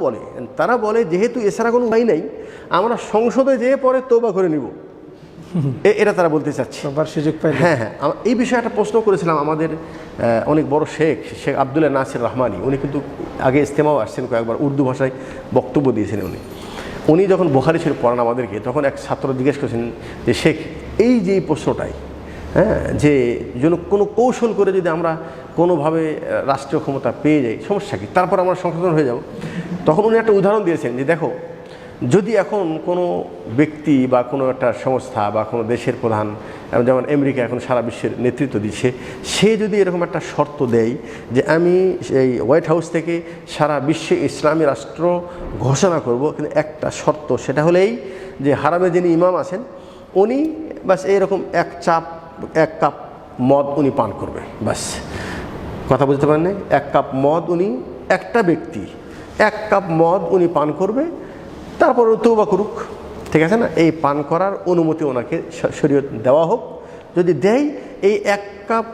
বলে। তারা বলে যেহেতু এছাড়া কোনো উপায় নেই আমরা সংসদে যেয়ে পরে তোবা করে নিব। এ- এটা তারা বলতে চাচ্ছে। সুযোগ পাই হ্যাঁ হ্যাঁ। এই বিষয়ে একটা প্রশ্ন করেছিলাম আমাদের অনেক বড় শেখ শেখ আবদুল্লাহ নাসির রহমানি। উনি কিন্তু আগে ইস্তেমাও আসছেন কয়েকবার উর্দু ভাষায় বক্তব্য দিয়েছেন উনি। উনি যখন বোখারি শরীফ পড়ান আমাদেরকে তখন এক ছাত্র জিজ্ঞেস করেছেন যে শেখ এই যে প্রশ্নটাই হ্যাঁ যে যেন কোনো কৌশল করে যদি আমরা কোনোভাবে রাষ্ট্রীয় ক্ষমতা পেয়ে যাই সমস্যা কি? তারপর আমরা সংশোধন হয়ে যাব। তখন উনি একটা উদাহরণ দিয়েছেন যে দেখো, যদি এখন কোনো ব্যক্তি বা কোনো একটা সংস্থা বা কোনো দেশের প্রধান যেমন আমেরিকা এখন সারা বিশ্বের নেতৃত্ব দিচ্ছে, সে যদি এরকম একটা শর্ত দেয় যে আমি এই হোয়াইট হাউস থেকে সারা বিশ্বে ইসলামী রাষ্ট্র ঘোষণা করব, কিন্তু একটা শর্ত সেটা হলেই যে হারামে যিনি ইমাম আছেন, উনি বাস এইরকম এক চাপ, এক কাপ মদ উনি পান করবে বাস কথা বুঝতে পারেন? এক কাপ মদ উনি একটা ব্যক্তি এক কাপ মদ উনি পান করবে, তারপর তৌবা করুক। ঠিক আছে না? এই পান করার অনুমতি ওনাকে শরীয়ত দেওয়া হোক। যদি দেয়, এই এক কাপ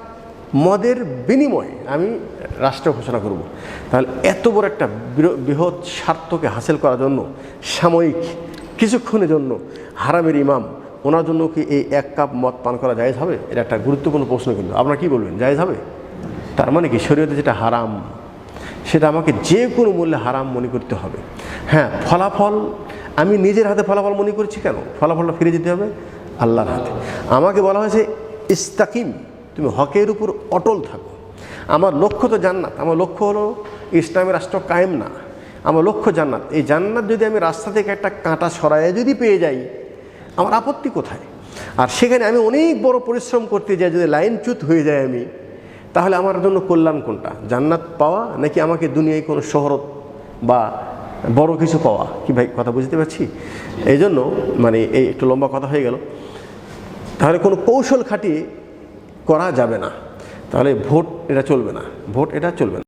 মদের বিনিময়ে আমি রাষ্ট্র ঘোষণা করব। তাহলে এত বড় একটা বৃহ- বৃহৎ স্বার্থকে হাসিল করার জন্য, সাময়িক কিছুক্ষণের জন্য হারামের ইমাম, ওনার জন্য কি এই এক কাপ মদ পান করা জায়েজ হবে? এটা একটা গুরুত্বপূর্ণ প্রশ্ন কিন্তু। আপনারা কি বলবেন? জায়েজ হবে? তার মানে কি? শরীয়তে যেটা হারাম সেটা আমাকে যে কোনো মূল্যে হারাম মনে করতে হবে। হ্যাঁ ফলাফল, আমি নিজের হাতে ফলাফল মনে করছি কেন? ফলাফলটা ফিরে যেতে হবে আল্লাহর হাতে। আমাকে বলা হয়েছে, ইস্তাকিম, তুমি হকের উপর অটল থাকো। আমার লক্ষ্য তো জান্নাত। আমার লক্ষ্য হলো, ইসলামের রাষ্ট্র কায়েম না। আমার লক্ষ্য জান্নাত। এই জান্নাত যদি আমি রাস্তা থেকে একটা কাঁটা সরায়ে যদি পেয়ে যাই, আমার আপত্তি কোথায়? আর সেখানে আমি অনেক বড় পরিশ্রম করতে যাই, যদি লাইনচ্যুত হয়ে যায় আমি তাহলে আমার জন্য কল্যাণ কোনটা? জান্নাত পাওয়া নাকি আমাকে দুনিয়ায় কোনো শহরত বা বড় কিছু পাওয়া? কি ভাই, কথা বুঝতে পারছি? এই জন্য মানে এই একটু লম্বা কথা হয়ে গেল। তাহলে কোনো কৌশল খাটিয়ে করা যাবে না। তাহলে ভোট এটা চলবে না। ভোট এটা চলবে না।